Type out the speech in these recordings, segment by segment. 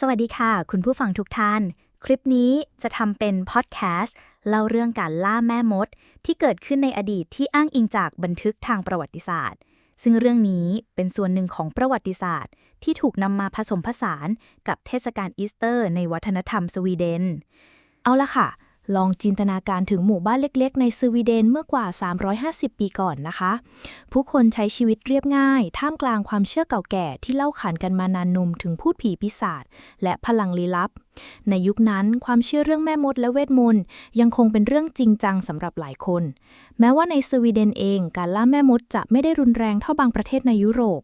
สวัสดีค่ะ คุณผู้ฟังทุกท่าน คลิปนี้จะทำเป็นพอดแคสต์เล่าเรื่องการล่าแม่มด ที่เกิดขึ้นในอดีตที่อ้างอิงจากบันทึกทางประวัติศาสตร์ ซึ่งเรื่องนี้เป็นส่วนหนึ่งของประวัติศาสตร์ ที่ถูกนำมาผสมผสานกับเทศกาลอีสเตอร์ ในวัฒนธรรมสวีเดน เอาละค่ะ ลองจินตนาการถึงหมู่บ้านเล็กๆ ในสวีเดนเมื่อกว่า 350 ปีก่อนนะคะ ผู้คนใช้ชีวิตเรียบง่าย ท่ามกลางความเชื่อเก่าแก่ที่เล่าขานกันมานานนมถึงพูดผีปีศาจและพลังลี้ลับ ในยุคนั้นความเชื่อเรื่องแม่มดและเวทมนต์ยังคงเป็นเรื่องจริงจังสำหรับหลายคน แม้ว่าในสวีเดนเองการล่าแม่มดจะไม่ได้รุนแรงเท่าบางประเทศในยุโรป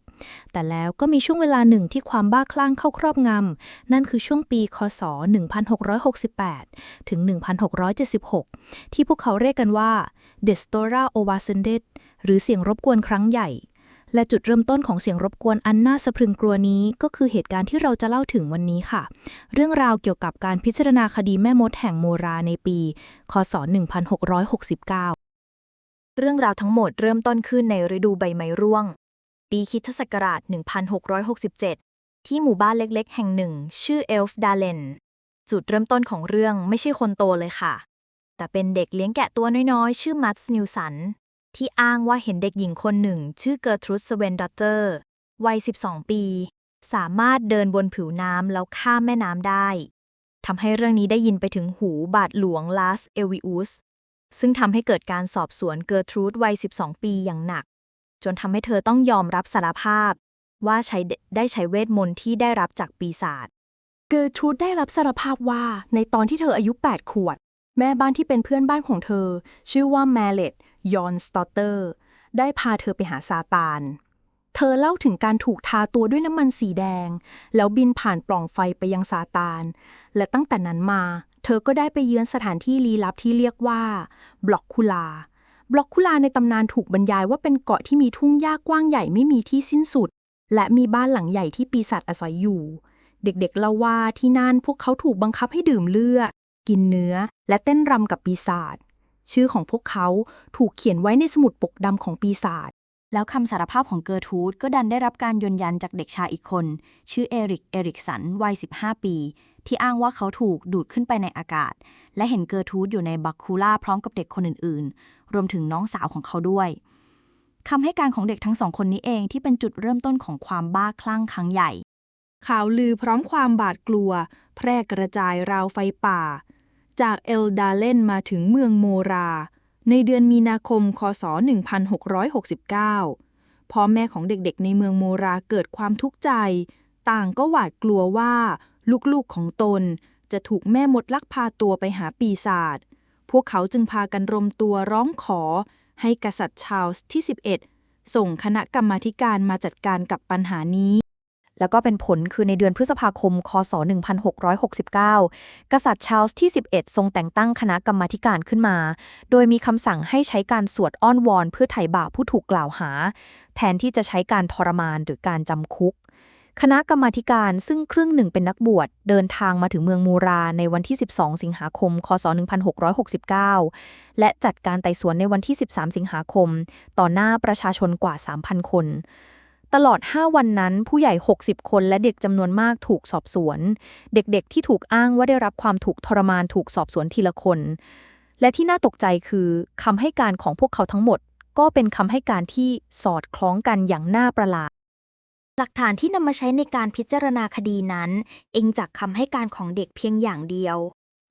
แต่แล้วก็มีช่วงเวลาหนึ่งที่ความบ้าคลั่งเข้าครอบงำ นั่นคือช่วงปี คศ 1668 ถึง 1676 ที่พวกเขาเรียกกันว่า The Stora o v a s e n d e t หรือเสียงรบกวนครั้งใหญ่ และจุดเริ่มต้นของเสียงรบกวนอันน่าสะพรึงกลัวนี้ ก็คือเหตุการณ์ที่เราจะเล่าถึงวันนี้ค่ะ เรื่องราวเกี่ยวกับการพิจารณาคดีแม่มดแห่งโมราในปี คศ 1669 เรื่องราวทั้งหมดเริ่มต้นขึ้นในฤดูใบไม้ร่วง ปีคริสตศักราช 1667 ที่หมู่บ้านเล็กๆ แห่งหนึ่ง ชื่อเอลฟ์ดาเลนจุดเริ่มต้นของเรื่องไม่ใช่คนโตเลยค่ะ แต่เป็นเด็กเลี้ยงแกะตัวน้อยๆ ชื่อมัตส์นิวสัน ที่อ้างว่าเห็นเด็กหญิงคนหนึ่ง ชื่อเกอร์ทรูดสเวนดัตเตอร์ วัย 12 ปี สามารถเดินบนผิวน้ำแล้วข้ามแม่น้ำได้ทำให้เรื่องนี้ได้ยินไปถึงหูบาทหลวงลาสเอวิอุสซึ่งทำให้เกิดการสอบสวนเกอร์ทรูดวัย 12 ปีอย่างหนัก จนทำให้เธอต้องยอมรับสารภาพ ว่าใช้ได้ใช้เวทมนต์ที่ได้รับจากปีศาจเกอร์ทรูดได้รับสารภาพว่าในตอนที่เธออายุ 8 ขวดแม่บ้านที่เป็นเพื่อนบ้านของเธอ ชื่อว่าแมเลต ยอนสตอเตอร์ ได้พาเธอไปหาซาตาน เธอเล่าถึงการถูกทาตัวด้วยน้ำมันสีแดง แล้วบินผ่านปล่องไฟไปยังซาตาน และตั้งแต่นั้นมา เธอก็ได้ไปเยือนสถานที่ลี้ลับที่เรียกว่า บล็อกคุลา บล็อกคุลาในตำนานถูกบรรยายว่าเป็นเกาะที่มีทุ่งหญ้ากว้างใหญ่ไม่มีที่สิ้นสุด และมีบ้านหลังใหญ่ที่ปีศาจอาศัยอยู่ เด็กๆเล่าว่าที่นั่นพวกเขาถูกบังคับให้ดื่มเลือดกินเนื้อและเต้นรำกับปีศาจ ชื่อของพวกเขาถูกเขียนไว้ในสมุดปกดำของปีศาจ แล้วคำสารภาพของเกอร์ทูดก็ดันได้รับการยืนยันจากเด็กชายอีกคน ชื่อเอริก เอริกสัน วัย 15 ปี ที่อ้างว่าเขาถูกดูดขึ้นไปในอากาศ และเห็นเกอร์ทูดอยู่ในบักคูล่าพร้อมกับเด็กคนอื่นๆ รวมถึงน้องสาวของเขาด้วยคำให้การของเด็กทั้งสองคนนี้เองที่เป็นจุดเริ่มต้นของความบ้าคลั่งครั้งใหญ่ข่าวลือพร้อมความบาดกลัว แพร่กระจายราวไฟป่า จากเอลดาเลนมาถึงเมืองโมรา ในเดือนมีนาคม คศ 1669 พ่อแม่ของเด็กๆ ในเมืองโมราเกิดความทุกข์ใจ ต่างก็หวาดกลัวว่า ลูกๆของตนจะถูกแม่มดลักพาตัวไปหาปีศาจ พวกเขาจึงพากันรวมตัวร้องขอ ให้กษัตริย์ชาร์ลส์ที่ 11 ส่งคณะกรรมาธิการมาจัดการกับปัญหานี้ แล้วก็เป็นผลคือในเดือนพฤษภาคม คศ 1669 กษัตริย์ชาร์ลส์ที่ 11 ทรงแต่งตั้งคณะกรรมาการขึ้นมา โดยมีคำสั่งให้ใช้การสวดอ้อนวอนเพื่อไถ่บาปผู้ถูกกล่าวหา แทนที่จะใช้การทรมานหรือการจำคุกคณะกรรมาการซึ่งครึ่งหนึ่งเป็นนักบวช เดินทางมาถึงเมืองมูราในวันที่ 12 สิงหาคม คศ 1669 และจัดการไต่สวนในวันที่ 13 สิงหาคม ต่อหน้าประชาชนกว่า 3,000 คน ตลอด 5 วันนั้นผู้ใหญ่ 60 คนและเด็กจำนวนมากถูกสอบสวน เด็กๆที่ถูกอ้างว่าได้รับความถูกทรมานถูกสอบสวนทีละคน และที่น่าตกใจคือคำให้การของพวกเขาทั้งหมด ก็เป็นคำให้การที่สอดคล้องกันอย่างน่าประหลาด หลักฐานที่นำมาใช้ในการพิจารณาคดีนั้น เองจากคำให้การของเด็กเพียงอย่างเดียว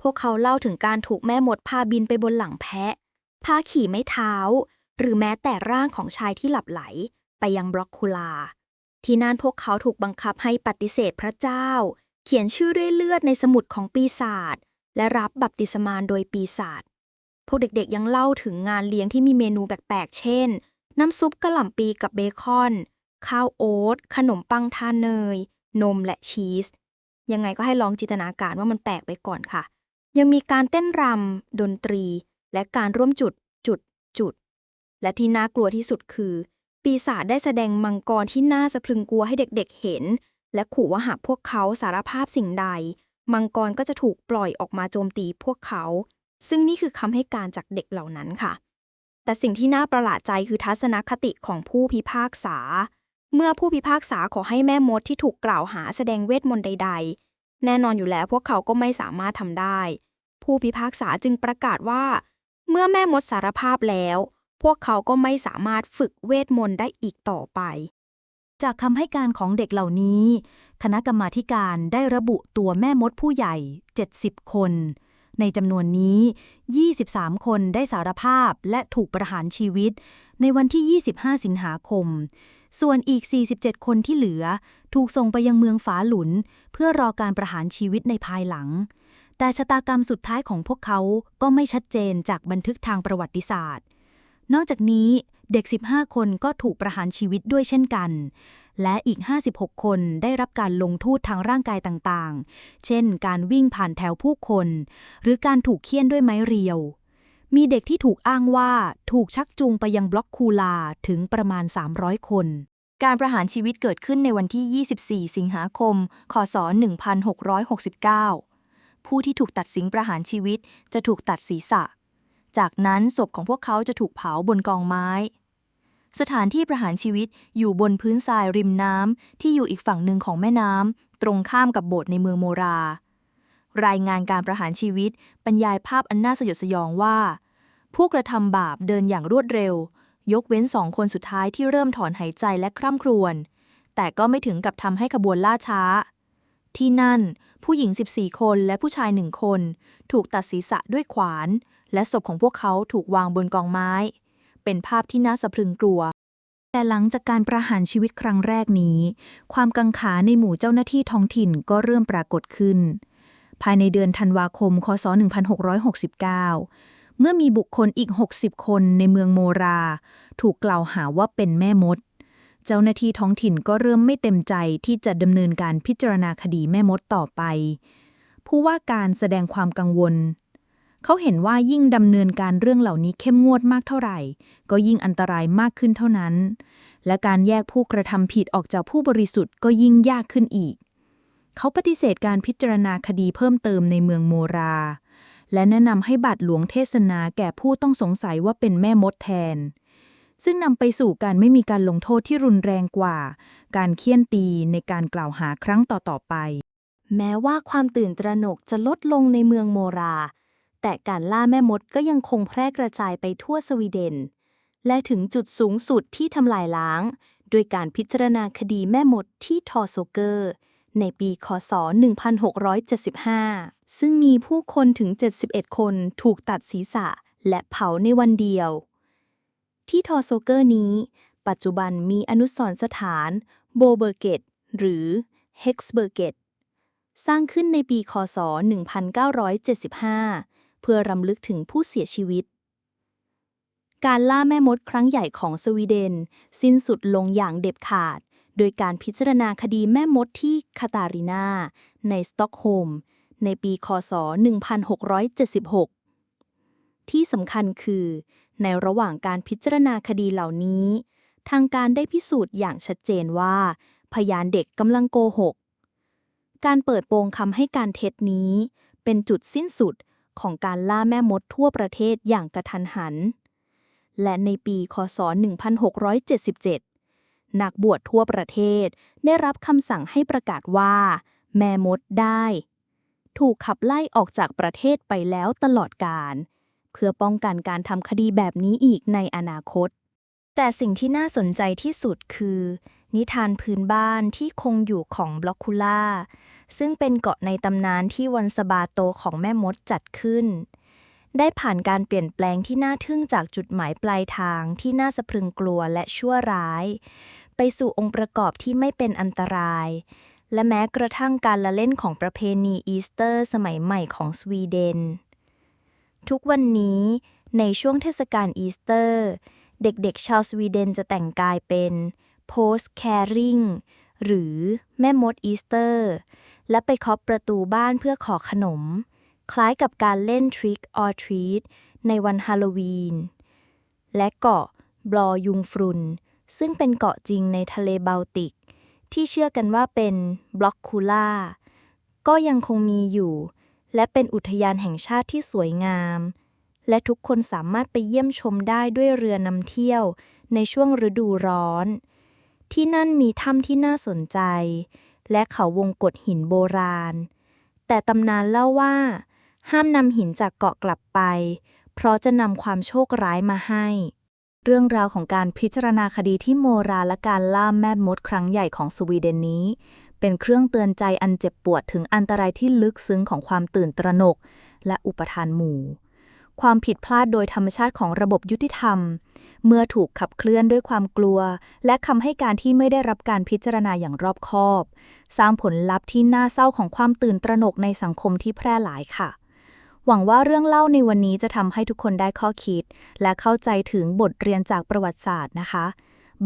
พวกเขาเล่าถึงการถูกแม่มดพาบินไปบนหลังแพะพาขี่ไม้เท้า หรือแม้แต่ร่างของชายที่หลับไหล ไปยังบล็อกคูลา ที่นั่นพวกเขาถูกบังคับให้ปฏิเสธพระเจ้า เขียนชื่อด้วยเลือดในสมุดของปีศาจและรับบัพติศมานโดยปีศาจพวกเด็กๆยังเล่าถึงงานเลี้ยงที่มีเมนูแปลกๆ เช่น น้ำซุปกระหล่ำปีกับเบคอน ข้าวโอ๊ต ขนมปังทาเนย นมและชีส ยังไงก็ให้ลองจินตนาการว่ามันแปลกไปก่อนค่ะ ยังมีการเต้นรำ ดนตรี และการร่วมจุด จุด จุด และที่น่ากลัวที่สุดคือ ปีศาจได้แสดงมังกรที่น่าสะพรึงกลัวให้เด็กๆเห็น และขู่ว่าหากพวกเขาสารภาพสิ่งใด มังกรก็จะถูกปล่อยออกมาโจมตีพวกเขา ซึ่งนี่คือคำให้การจากเด็กเหล่านั้นค่ะ แต่สิ่งที่น่าประหลาดใจคือทัศนคติของผู้พิพากษา เมื่อผู้พิพากษาขอให้แม่มดที่ถูกกล่าวหาแสดงเวทมนต์ใด ๆ แน่นอนอยู่แล้วพวกเขาก็ไม่สามารถทำได้ ผู้พิพากษาจึงประกาศว่า เมื่อแม่มดสารภาพแล้ว พวกเขาก็ไม่สามารถฝึกเวทมนต์ได้อีกต่อไป จากคำให้การของเด็กเหล่านี้ คณะกรรมาธิการได้ระบุตัวแม่มดผู้ใหญ่ 70 คน ในจำนวนนี้ 23 คนได้สารภาพและถูกประหารชีวิต ในวันที่ 25 สิงหาคม ส่วนอีก 47 คนที่เหลือ ถูกส่งไปยังเมืองฝาหลุน เพื่อรอการประหารชีวิตในภายหลังแต่ชะตากรรมสุดท้ายของพวกเขาก็ไม่ชัดเจนจากบันทึกทางประวัติศาสตร์ นอกจากนี้เด็ก 15 คนก็ถูกประหารชีวิตด้วยเช่นกัน และอีก 56 คนได้รับการลงโทษทางร่างกายต่างๆ เช่น การวิ่งผ่านแถวผู้คน หรือการถูกเคี่ยนด้วยไม้เรียว มีเด็กที่ถูกอ้างว่าถูกชักจูงไปยังบล็อกคูลาถึงประมาณ 300 คน การประหารชีวิตเกิดขึ้นในวันที่ 24 สิงหาคม คศ 1669 ผู้ที่ถูกตัดสินประหารชีวิตจะถูกตัดศีรษะ จากนั้นศพของพวกเขาจะถูกเผาบนกองไม้ สถานที่ประหารชีวิตอยู่บนพื้นทรายริมน้ำที่อยู่อีกฝั่งหนึ่งของแม่น้ำตรงข้ามกับโบสถ์ในเมืองโมรา รายงานการประหารชีวิตบรรยายภาพอันน่าสยดสยองว่า ผู้กระทำบาปเดินอย่างรวดเร็ว ยกเว้นสองคนสุดท้ายที่เริ่มถอนหายใจและคร่ำครวญแต่ก็ไม่ถึงกับทำให้ขบวนล่าช้า ที่นั่น ผู้หญิง 14 คนและผู้ชายหนึ่งคน ถูกตัดศีรษะด้วยขวาน และศพของพวกเขาถูกวางบนกองไม้ เป็นภาพที่น่าสะพรึงกลัว แต่หลังจากการประหารชีวิตครั้งแรกนี้ ความกังขาในหมู่เจ้าหน้าที่ท้องถิ่นก็เริ่มปรากฏขึ้น ภายในเดือนธันวาคม คศ 1669 เมื่อมีบุคคลอีก 60 คนในเมืองโมรา ถูกกล่าวหาว่าเป็นแม่มด เจ้าหน้าที่ท้องถิ่นก็เริ่มไม่เต็มใจที่จะดำเนินการพิจารณาคดีแม่มดต่อไป ผู้ว่าการแสดงความกังวล เขาเห็นว่ายิ่งดำเนินการเรื่องเหล่านี้เข้มงวดมากเท่าไหร่ ก็ยิ่งอันตรายมากขึ้นเท่านั้น และการแยกผู้กระทำผิดออกจากผู้บริสุทธิ์ก็ยิ่งยากขึ้นอีก เขาปฏิเสธการพิจารณาคดีเพิ่มเติมในเมืองโมรา และแนะนำให้บาทหลวงเทศนาแก่ผู้ต้องสงสัยว่าเป็นแม่มดแทน ซึ่งนำไปสู่การไม่มีการลงโทษที่รุนแรงกว่า การเคี่ยนตีในการกล่าวหาครั้งต่อๆไป แม้ว่าความตื่นตระหนกจะลดลงในเมืองโมรา แต่การล่าแม่มดก็ยังคงแพร่กระจายไปทั่วสวีเดน และถึงจุดสูงสุดที่ทำลายล้าง โดยการพิจารณาคดีแม่มดที่ทอโซเกอร์ ในปีคศ 1675 ซึ่งมีผู้คนถึง 71 คนถูกตัดศีรษะและเผาในวันเดียว ที่ทอโซเกอร์นี้ ปัจจุบันมีอนุสรณ์สถานโบเบอร์เกตหรือเฮกส์เบอร์เกตสร้างขึ้นในปีคศ 1975 เพื่อรำลึกถึงผู้เสียชีวิต การล่าแม่มดครั้งใหญ่ของสวีเดน สิ้นสุดลงอย่างเด็ดขาด โดยการพิจารณาคดีแม่มดที่คาตารินาในสต็อกโฮม ในปีคศ 1676 ที่สำคัญคือ ในระหว่างการพิจารณาคดีเหล่านี้ ทางการได้พิสูจน์อย่างชัดเจนว่า พยานเด็กกำลังโกหก การเปิดโปงคำให้การเท็จนี้ เป็นจุดสิ้นสุดของการล่าแม่มดทั่วประเทศอย่างกระทันหัน และในปี คศ 1677 นักบวชทั่วประเทศได้รับคำสั่งให้ประกาศว่า แม่มดได้ ถูกขับไล่ออกจากประเทศไปแล้วตลอดกาล เพื่อป้องกันการทำคดีแบบนี้อีกในอนาคต แต่สิ่งที่น่าสนใจที่สุดคือ นิทานพื้นบ้านที่คงอยู่ของบล็อกคูล่า ซึ่งเป็นเกาะในตำนานที่วันสบาโตของแม่มดจัดขึ้น ได้ผ่านการเปลี่ยนแปลงที่น่าทึ่งจากจุดหมายปลายทางที่น่าสะพรึงกลัวและชั่วร้าย ไปสู่องค์ประกอบที่ไม่เป็นอันตราย และแม้กระทั่งการละเล่นของประเพณีอีสเตอร์สมัยใหม่ของสวีเดน ทุกวันนี้ในช่วงเทศกาลอีสเตอร์ เด็กๆชาวสวีเดนจะแต่งกายเป็นโพสแคริงหรือแม่มดอีสเตอร์ และไปเคาะประตูบ้านเพื่อขอขนม คล้ายกับการเล่น Trick or Treat ในวันฮาโลวีน และเกาะบลอยุงฟรุน ซึ่งเป็นเกาะจริงในทะเลบาลติก ที่เชื่อกันว่าเป็นบล็อกคูล่าก็ยังคงมีอยู่ และเป็นอุทยานแห่งชาติที่สวยงาม และทุกคนสามารถไปเยี่ยมชมได้ด้วยเรือนำเที่ยว ในช่วงฤดูร้อน ที่นั่นมีถ้ำที่น่าสนใจ และเขาวงกฏหินโบราณ แต่ตำนานเล่าว่า ห้ามนำหินจากเกาะกลับไป เพราะจะนำความโชคร้ายมาให้ เรื่องราวของการพิจารณาคดีที่โมราและการล่าแม่มดครั้งใหญ่ของสวีเดนนี้ เป็นเครื่องเตือนใจอันเจ็บปวดถึงอันตรายที่ลึกซึ้งของความตื่นตระหนก และอุปทานหมู่ ความผิดพลาดโดยธรรมชาติของระบบยุติธรรม เมื่อถูกขับเคลื่อนด้วยความกลัว และคำให้การที่ไม่ได้รับการพิจารณาอย่างรอบคอบ สร้างผลลัพธ์ที่น่าเศร้าของความตื่นตระหนกในสังคมที่แพร่หลายค่ะหวังว่าเรื่องเล่าในวันนี้จะทำให้ทุกคนได้ข้อคิด และเข้าใจถึงบทเรียนจากประวัติศาสตร์นะคะ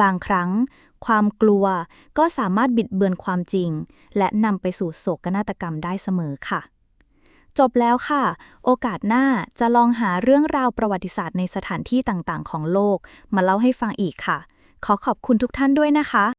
บางครั้ง ความกลัว ก็สามารถบิดเบือนความจริง และนำไปสู่โศกนาฏกรรมได้เสมอค่ะ จบแล้วค่ะ โอกาสหน้าจะลองหาเรื่องราวประวัติศาสตร์ในสถานที่ต่างๆ ของโลก มาเล่าให้ฟังอีกค่ะ ขอขอบคุณทุกท่านด้วยนะคะ